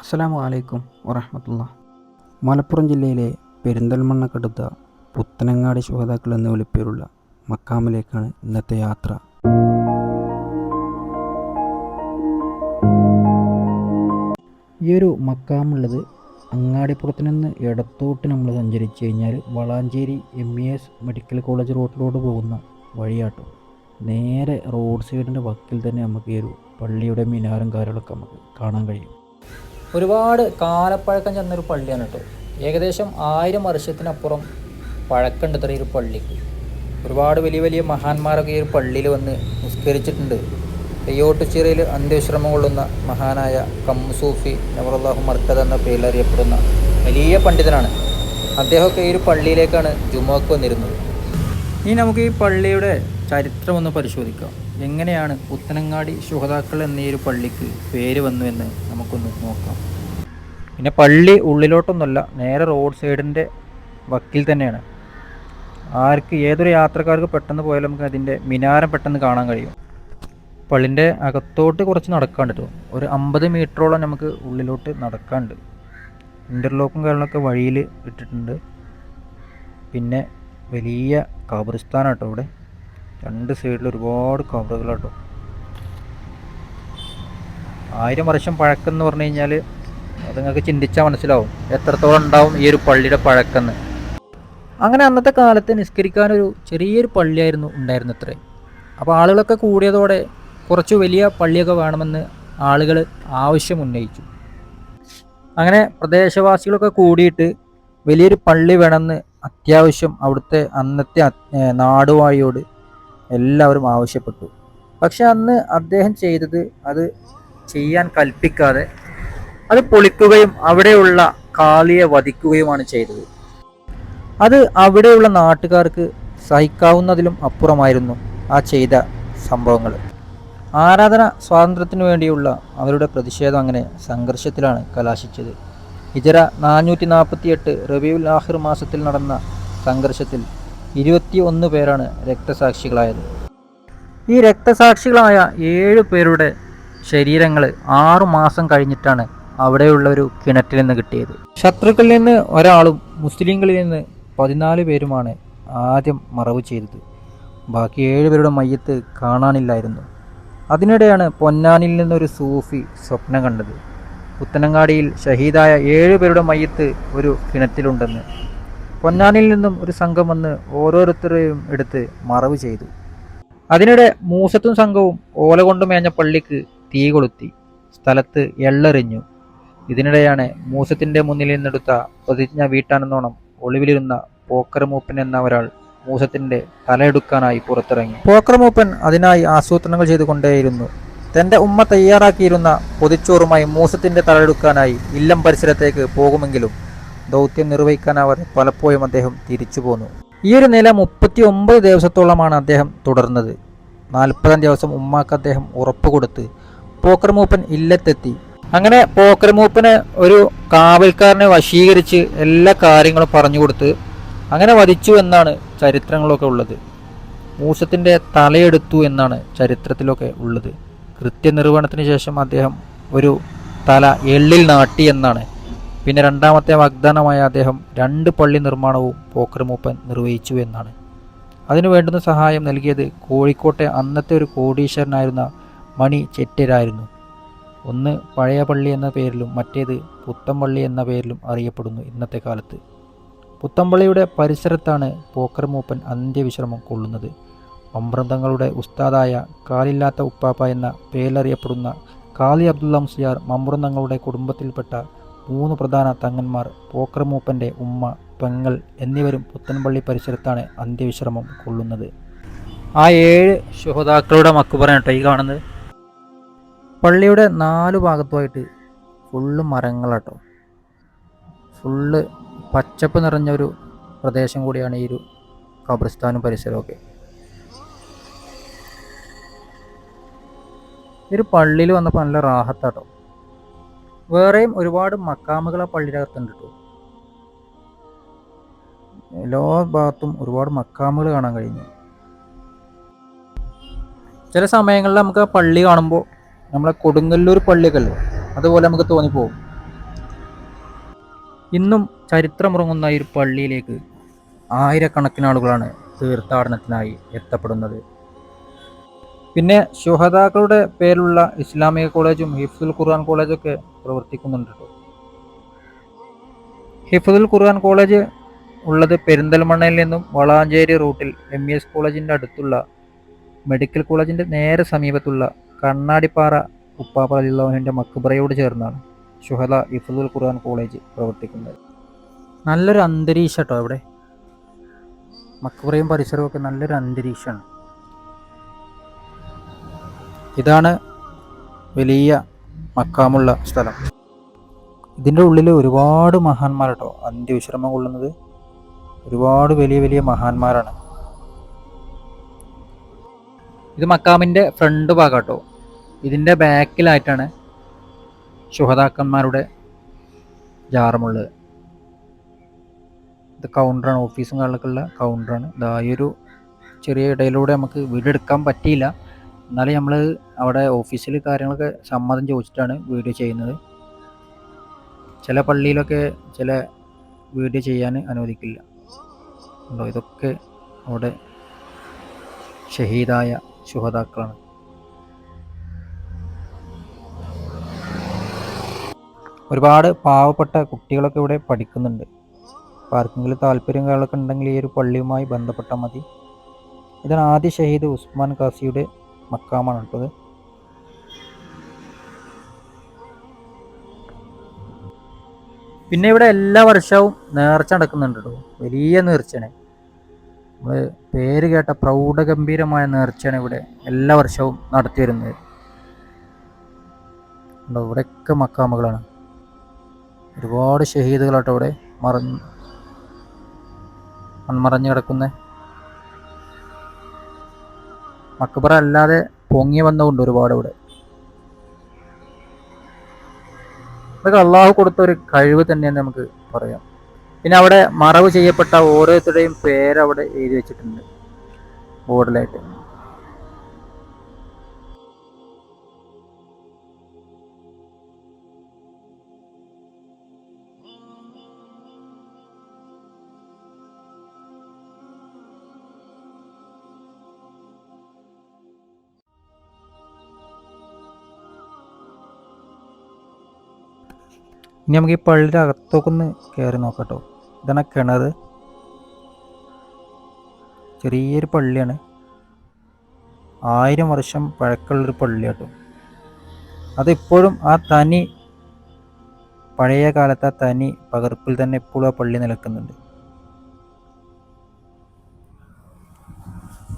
അസ്സലാമു അലൈക്കും വറഹമത്തുള്ള മലപ്പുറം ജില്ലയിലെ പെരിന്തൽമണ്ണക്കടുത്ത പുത്തനങ്ങാടി ശുഹതാക്കൾ എന്ന വിളിപ്പേരുള്ള മക്കാമിലേക്കാണ് ഇന്നത്തെ യാത്ര. ഈ ഒരു മക്കാമുള്ളത് അങ്ങാടിപ്പുറത്ത് നിന്ന് ഇടത്തോട്ട് നമ്മൾ സഞ്ചരിച്ചു കഴിഞ്ഞാൽ Valanchery M E S medical college റോഡിലൂടെ പോകുന്ന വഴിയാട്ടോ. നേരെ റോഡ് സൈഡിന്റെ വക്കിൽ തന്നെ നമുക്ക് ഈ ഒരു പള്ളിയുടെ മിനാരം കാര്യങ്ങളൊക്കെ നമുക്ക് കാണാൻ കഴിയും. ഒരുപാട് കാലപ്പഴക്കം ചെന്നൊരു പള്ളിയാണ് കേട്ടോ. ഏകദേശം ആയിരം വർഷത്തിനപ്പുറം പഴക്കമുണ്ട് ഇത്ര ഈ ഒരു പള്ളിക്ക് ഒരുപാട് വലിയ വലിയ മഹാന്മാരൊക്കെ ഈ ഒരു പള്ളിയിൽ വന്ന് നിസ്കരിച്ചിട്ടുണ്ട്. തെയ്യോട്ടുചിറയിൽ അന്ത്യവിശ്രമം കൊള്ളുന്ന മഹാനായ കമ്മുസൂഫി നവറുല്ലാഹു മർക്കദ് എന്ന പേരിൽ അറിയപ്പെടുന്ന വലിയ പണ്ഡിതനാണ്. അദ്ദേഹമൊക്കെ ഈ ഒരു പള്ളിയിലേക്കാണ് ജുമാക്ക് വന്നിരുന്നത്. ഇനി നമുക്ക് ഈ പള്ളിയുടെ ചരിത്രം ഒന്ന് പരിശോധിക്കാം. എങ്ങനെയാണ് പുത്തനങ്ങാടി ശുഹതാക്കൾ എന്ന ഒരു പള്ളിക്ക് പേര് വന്നു എന്ന് നമുക്കൊന്ന് നോക്കാം. പിന്നെ പള്ളി ഉള്ളിലോട്ടൊന്നുമല്ല നേരെ റോഡ് സൈഡിന്റെ വക്കിൽ തന്നെയാണ്. ആർക്ക് ഏതൊരു യാത്രക്കാർക്ക് പെട്ടെന്ന് പോയാലും നമുക്ക് അതിന്റെ മിനാരം പെട്ടെന്ന് കാണാൻ കഴിയും. പള്ളിന്റെ അകത്തോട്ട് കുറച്ച് നടക്കാണ്ട് കേട്ടോ. ഒരു അമ്പത് മീറ്ററോളം നമുക്ക് ഉള്ളിലോട്ട് നടക്കാണ്ട് ഇന്റർലോക്കും കാര്യങ്ങളൊക്കെ വഴിയിൽ ഇട്ടിട്ടുണ്ട്. പിന്നെ വലിയ ഖബറിസ്ഥാനാട്ടോ ഇവിടെ. രണ്ട് സൈഡിൽ ഒരുപാട് ഖബറുകളാട്ടോ ആയിരം വർഷം പഴക്കം എന്ന് പറഞ്ഞു കഴിഞ്ഞാൽ അത് നിങ്ങൾക്ക് ചിന്തിച്ചാൽ മനസ്സിലാവും. എത്രത്തോളം ഉണ്ടാവും ഈ ഒരു പള്ളിയുടെ പഴക്കെന്ന്. അങ്ങനെ അന്നത്തെ കാലത്ത് നിസ്കരിക്കാനൊരു ചെറിയൊരു പള്ളിയായിരുന്നു ഉണ്ടായിരുന്നത്രേ. അപ്പോൾ ആളുകളൊക്കെ കൂടിയതോടെ കുറച്ച് വലിയ പള്ളിയൊക്കെ വേണമെന്ന് ആളുകൾ ആവശ്യം ഉന്നയിച്ചു. അങ്ങനെ പ്രദേശവാസികളൊക്കെ കൂടിയിട്ട് വലിയൊരു പള്ളി വേണമെന്ന് അത്യാവശ്യം അവിടുത്തെ അന്നത്തെ നാടുവാഴിയോട് എല്ലാവരും ആവശ്യപ്പെട്ടു. പക്ഷെ അന്ന് അദ്ദേഹം ചെയ്തത് അത് ചെയ്യാൻ കൽപ്പിക്കാതെ അത് പൊളിക്കുകയും അവിടെയുള്ള കാളിയെ വധിക്കുകയുമാണ് ചെയ്തത്. അത് അവിടെയുള്ള നാട്ടുകാർക്ക് സഹിക്കാവുന്നതിലും അപ്പുറമായിരുന്നു ആ ചെയ്ത സംഭവങ്ങൾ. ആരാധന സ്വാതന്ത്ര്യത്തിനു വേണ്ടിയുള്ള അവരുടെ പ്രതിഷേധം അങ്ങനെ സംഘർഷത്തിലാണ് കലാശിച്ചത്. ഇതര നാനൂറ്റി നാൽപ്പത്തിയെട്ട് റബിയുൽ ആഹിർ മാസത്തിൽ നടന്ന സംഘർഷത്തിൽ ഇരുപത്തി ഒന്ന് പേരാണ് രക്തസാക്ഷികളായത്. ഈ രക്തസാക്ഷികളായ ഏഴ് പേരുടെ ശരീരങ്ങൾ ആറു മാസം കഴിഞ്ഞിട്ടാണ് അവിടെയുള്ള ഒരു കിണറ്റിൽ നിന്ന് കിട്ടിയത്. ശത്രുക്കളിൽ നിന്ന് ഒരാളും മുസ്ലിങ്ങളിൽ നിന്ന് പതിനാല് പേരുമാണ് ആദ്യം മറവ് ചെയ്തത്. ബാക്കി ഏഴ് പേരുടെ മയ്യത്ത് കാണാനില്ലായിരുന്നു. അതിനിടെയാണ് പൊന്നാനിൽ നിന്നൊരു സൂഫി സ്വപ്നം കണ്ടത്. പുത്തനങ്ങാടിയിൽ ഷഹീദായ ഏഴ് പേരുടെ മയ്യത്ത് ഒരു കിണറ്റിലുണ്ടെന്ന് പൊന്നാനിൽ നിന്നും ഒരു സംഘം വന്ന് ഓരോരുത്തരെയും എടുത്ത് മറവ് ചെയ്തു. അതിനിടെ മൂസത്തും സംഘവും ഓല കൊണ്ട് മേഞ്ഞ പള്ളിക്ക് തീ കൊളുത്തി. സ്ഥലത്ത് എള്ളെറിഞ്ഞു. ഇതിനിടെയാണ് മൂസത്തിന്റെ മുന്നിൽ നിന്നെടുത്ത പ്രതിജ്ഞ വീട്ടാനെന്നോണം ഒളിവിലിരുന്ന പോക്കരമൂപ്പൻ എന്ന ഒരാൾ മൂസത്തിന്റെ തലയെടുക്കാനായി പുറത്തിറങ്ങി. പോക്കരമൂപ്പൻ അതിനായി ആസൂത്രണങ്ങൾ ചെയ്തുകൊണ്ടേയിരുന്നു. തന്റെ ഉമ്മ തയ്യാറാക്കിയിരുന്ന പൊതിച്ചോറുമായി മൂസത്തിന്റെ തലയെടുക്കാനായി ഇല്ലം പരിസരത്തേക്ക് പോകുമെങ്കിലും ദൗത്യം നിർവഹിക്കാനാവാതെ പലപ്പോഴും അദ്ദേഹം തിരിച്ചു പോന്നു. ഈ ഒരു നില മുപ്പത്തി ഒമ്പത് ദിവസത്തോളമാണ് അദ്ദേഹം തുടർന്നത്. നാൽപ്പതാം ദിവസം ഉമ്മാക്ക് അദ്ദേഹം ഉറപ്പ് കൊടുത്ത് പോക്കർ മൂപ്പൻ ഇല്ലത്തെത്തി. അങ്ങനെ പോക്കർ മൂപ്പന് ഒരു കാവൽക്കാരനെ വശീകരിച്ച് എല്ലാ കാര്യങ്ങളും പറഞ്ഞു കൊടുത്ത് അങ്ങനെ വധിച്ചു എന്നാണ് ചരിത്രങ്ങളൊക്കെ ഉള്ളത്. മൂസത്തിന്റെ തലയെടുത്തു എന്നാണ് ചരിത്രത്തിലൊക്കെ ഉള്ളത്. കൃത്യനിർവഹണത്തിന് ശേഷം അദ്ദേഹം ഒരു തല എള്ളിൽ നാട്ടി എന്നാണ് പിന്നെ രണ്ടാമത്തെ വാഗ്ദാനമായ അദ്ദേഹം രണ്ട് പള്ളി നിർമ്മാണവും പോക്കർ മൂപ്പൻ നിർവഹിച്ചു എന്നാണ്. അതിനു വേണ്ടുന്ന സഹായം നൽകിയത് കോഴിക്കോട്ടെ അന്നത്തെ ഒരു കോടീശ്വരനായിരുന്ന മണി ചെറ്റരായിരുന്നു ഒന്ന് പഴയ പള്ളി എന്ന പേരിലും മറ്റേത് പുത്തമ്പള്ളി എന്ന പേരിലും അറിയപ്പെടുന്നു ഇന്നത്തെ കാലത്ത്. പുത്തമ്പള്ളിയുടെ പരിസരത്താണ് പോക്കർ മൂപ്പൻ അന്ത്യവിശ്രമം കൊള്ളുന്നത്. മമ്പ്രന്തങ്ങളുടെ ഉസ്താദായ കാലില്ലാത്ത ഉപ്പാപ്പ എന്ന പേരിലറിയപ്പെടുന്ന കാലി അബ്ദുള്ള മുസ്ലിയാർ മമ്പ്രന്തങ്ങളുടെ കുടുംബത്തിൽപ്പെട്ട മൂന്ന് പ്രധാന തങ്ങന്മാർ പോക്രമൂപ്പന്റെ ഉമ്മ പെങ്ങൾ എന്നിവരും പുത്തൻപള്ളി പരിസരത്താണ് അന്ത്യവിശ്രമം കൊള്ളുന്നത്. ആ ഏഴ് ശുഹതാക്കളുടെ മക്ക് കേട്ടോ ഈ കാണുന്നത് പള്ളിയുടെ നാല് ഭാഗത്തുമായിട്ട് ഫുള്ള് മരങ്ങളാട്ടോ. ഫുള്ള് പച്ചപ്പ് നിറഞ്ഞ ഒരു പ്രദേശം കൂടിയാണ് ഈ ഒരു ഖബർസ്ഥാനും പരിസരമൊക്കെ ഒരു പള്ളിയിൽ വന്നപ്പോൾ നല്ല റാഹത്താട്ടോ. വേറെയും ഒരുപാട് മക്കാമുകൾ ആ പള്ളിയുടെ അകത്തുണ്ട് കേട്ടോ എല്ലാ ഭാഗത്തും ഒരുപാട് മക്കാമുകൾ കാണാൻ കഴിഞ്ഞു. ചില സമയങ്ങളിൽ നമുക്ക് ആ പള്ളി കാണുമ്പോൾ നമ്മളെ കൊടുങ്ങല്ലൂർ പള്ളിയൊക്കെ അതുപോലെ നമുക്ക് തോന്നിപ്പോകും ഇന്നും ചരിത്രമുറങ്ങുന്ന ഈ പള്ളിയിലേക്ക് ആയിരക്കണക്കിന് ആളുകളാണ് തീർത്ഥാടനത്തിനായി എത്തപ്പെടുന്നത്. പിന്നെ ശുഹതാക്കളുടെ പേരിലുള്ള ഇസ്ലാമിക കോളേജും ഹിഫ്സുൽ ഖുർആൻ കോളേജൊക്കെ പ്രവർത്തിക്കുന്നുണ്ട് ഹിഫ്സുൽ ഖുർആൻ കോളേജ് ഉള്ളത് പെരിന്തൽമണ്ണയിൽ നിന്നും വളാഞ്ചേരി റൂട്ടിൽ എം ഇ എസ് കോളേജിന്റെ അടുത്തുള്ള മെഡിക്കൽ കോളേജിന്റെ നേരെ സമീപത്തുള്ള കണ്ണാടിപ്പാറ ഉപ്പാപ്പ അലിള്ളാഹുവിന്റെ മക്ബറയോട് ചേർന്നാണ് ഷുഹദ ഹിഫ്സുൽ ഖുർആൻ കോളേജ് പ്രവർത്തിക്കുന്നത്. നല്ലൊരു അന്തരീക്ഷം കേട്ടോ ഇവിടെ മക്ബറയും പരിസരവും ഒക്കെ നല്ലൊരു അന്തരീക്ഷമാണ്. ഇതാണ് വലിയ മക്കാമുള്ള സ്ഥലം. ഇതിന്റെ ഉള്ളിൽ ഒരുപാട് മഹാന്മാർ കേട്ടോ അന്ത്യവിശ്രമം കൊള്ളുന്നത് ഒരുപാട് വലിയ വലിയ മഹാന്മാരാണ്. ഇത് മക്കാമിന്റെ ഫ്രണ്ട് ഭാഗം കേട്ടോ ഇതിന്റെ ബാക്കിലായിട്ടാണ് ശുഹതാക്കന്മാരുടെ ജാറമുള്ളത് ഇത് കൗണ്ടറാണ് ഓഫീസും കാര്യങ്ങളൊക്കെ ഉള്ള കൗണ്ടറാണ് ഇതാ ഈ ഒരു ചെറിയ ഇടയിലൂടെ നമുക്ക് വീടെടുക്കാൻ പറ്റിയില്ല. എന്നാലും നമ്മൾ അവിടെ ഓഫീസിൽ കാര്യങ്ങളൊക്കെ സമ്മതം ചോദിച്ചിട്ടാണ് വീഡിയോ ചെയ്യുന്നത്. ചില പള്ളിയിലൊക്കെ ചില വീഡിയോ ചെയ്യാൻ അനുവദിക്കില്ല. ഉണ്ടോ? ഇതൊക്കെ അവിടെ ഷഹീദായ ശുഹതാക്കളാണ് ഒരുപാട് പാവപ്പെട്ട കുട്ടികളൊക്കെ ഇവിടെ പഠിക്കുന്നുണ്ട്. അപ്പോൾ ആർക്കെങ്കിലും താല്പര്യം കാര്യങ്ങളൊക്കെ ഉണ്ടെങ്കിൽ ഈ ഒരു പള്ളിയുമായി ബന്ധപ്പെട്ടാൽ മതി. ഇതാണ് ആദ്യ ഷഹീദ് ഉസ്മാൻ കാസിയുടെ മക്കാമാണ് കേട്ടത് പിന്നെ ഇവിടെ എല്ലാ വർഷവും നേർച്ച നടക്കുന്നുണ്ട് കേട്ടോ. വലിയ നേർച്ചയാണ്. നമ്മൾ പേര് കേട്ട പ്രൗഢഗംഭീരമായ നേർച്ചയാണ് ഇവിടെ എല്ലാ വർഷവും നടത്തി വരുന്നത്. ഉണ്ടോ? ഇവിടെയൊക്കെ മക്കാമകളാണ്. ഒരുപാട് ഷഹീദുകളാട്ടോ ഇവിടെ മറഞ്ഞ് മൺമറഞ്ഞ് കിടക്കുന്ന. മക്കബറ അല്ലാതെ പൊങ്ങി വന്നുകൊണ്ട് ഒരുപാട് ഇവിടെ അതൊക്കെ അള്ളാഹു കൊടുത്ത ഒരു കഴിവ് തന്നെയാണ് നമുക്ക് പറയാം. പിന്നെ അവിടെ മറവ് ചെയ്യപ്പെട്ട ഓരോരുത്തരുടെയും പേര് അവിടെ എഴുതി വെച്ചിട്ടുണ്ട്. ബോർഡിലായിട്ട്. ഇനി നമുക്ക് ഈ പള്ളിയുടെ അകത്തേക്ക് ഒന്ന് കയറി നോക്കട്ടോ. ഇതാണ് കിണർ ചെറിയൊരു പള്ളിയാണ്. ആയിരം വർഷം പഴക്കമുള്ളൊരു പള്ളിയാട്ടോ. അതിപ്പോഴും ആ തനി പഴയ കാലത്തെ ആ തനി പകർപ്പിൽ തന്നെ ഇപ്പോഴും ആ പള്ളി നിൽക്കുന്നുണ്ട്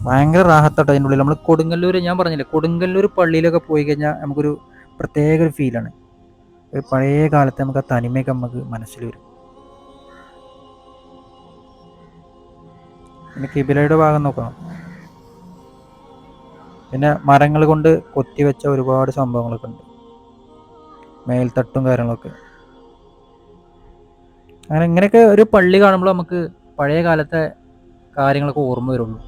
ഭയങ്കര റാഹത്താട്ടോ അതിന്റെ ഉള്ളിൽ. നമ്മൾ കൊടുങ്ങല്ലൂർ ഞാൻ പറഞ്ഞില്ലേ കൊടുങ്ങല്ലൂർ പള്ളിയിലൊക്കെ പോയി കഴിഞ്ഞാൽ നമുക്കൊരു പ്രത്യേക ഒരു ഫീലാണ് പഴയ കാലത്ത് നമുക്ക് ആ തനിമയൊക്കെ നമുക്ക് മനസ്സിൽ വരും. പിന്നെ കിബിലയുടെ ഭാഗം നോക്കണം. പിന്നെ മരങ്ങൾ കൊണ്ട് കൊത്തിവെച്ച ഒരുപാട് സംഭവങ്ങളൊക്കെ ഉണ്ട്. മേൽത്തട്ടും കാര്യങ്ങളൊക്കെ. അങ്ങനെ ഇങ്ങനെയൊക്കെ ഒരു പള്ളി കാണുമ്പോൾ നമുക്ക് പഴയ കാലത്തെ കാര്യങ്ങളൊക്കെ ഓർമ്മ വരുള്ളൂ.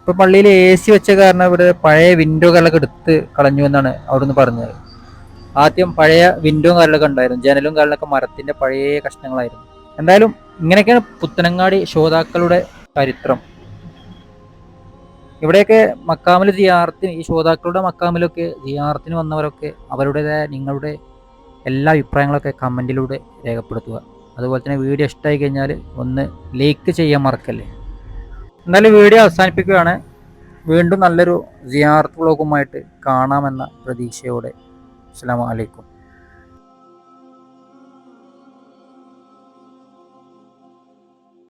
ഇപ്പൊ പള്ളിയിൽ എ സി വെച്ച കാരണം ഇവിടെ പഴയ വിൻഡോകളൊക്കെ എടുത്ത് കളഞ്ഞു എന്നാണ് അവിടുന്ന് പറഞ്ഞത്. ആദ്യം പഴയ വിൻഡോയും കാര്യങ്ങളൊക്കെ ഉണ്ടായിരുന്നു. ജനലും കാര്യങ്ങളൊക്കെ മരത്തിന്റെ പഴയ കഷ്ണങ്ങളായിരുന്നു. എന്തായാലും ഇങ്ങനെയൊക്കെയാണ് പുത്തനങ്ങാടി ശ്രോതാക്കളുടെ ചരിത്രം. ഇവിടെയൊക്കെ മക്കാമിൽ ജിയാറത്തിന് ഈ ശ്രോതാക്കളുടെ മക്കാമിലൊക്കെ ജിയാറത്തിന് വന്നവരൊക്കെ അവരുടേതായ നിങ്ങളുടെ എല്ലാ അഭിപ്രായങ്ങളൊക്കെ കമന്റിലൂടെ രേഖപ്പെടുത്തുക. അതുപോലെ തന്നെ വീഡിയോ ഇഷ്ടമായി കഴിഞ്ഞാൽ ഒന്ന് ലൈക്ക് ചെയ്യാൻ മറക്കല്ലേ. എന്നാലും വീഡിയോ അവസാനിപ്പിക്കുകയാണ്. വീണ്ടും നല്ലൊരു ജിയാർത്ത് വ്ളോഗുമായിട്ട് കാണാമെന്ന പ്രതീക്ഷയോടെ. അസ്സാം വലൈക്കും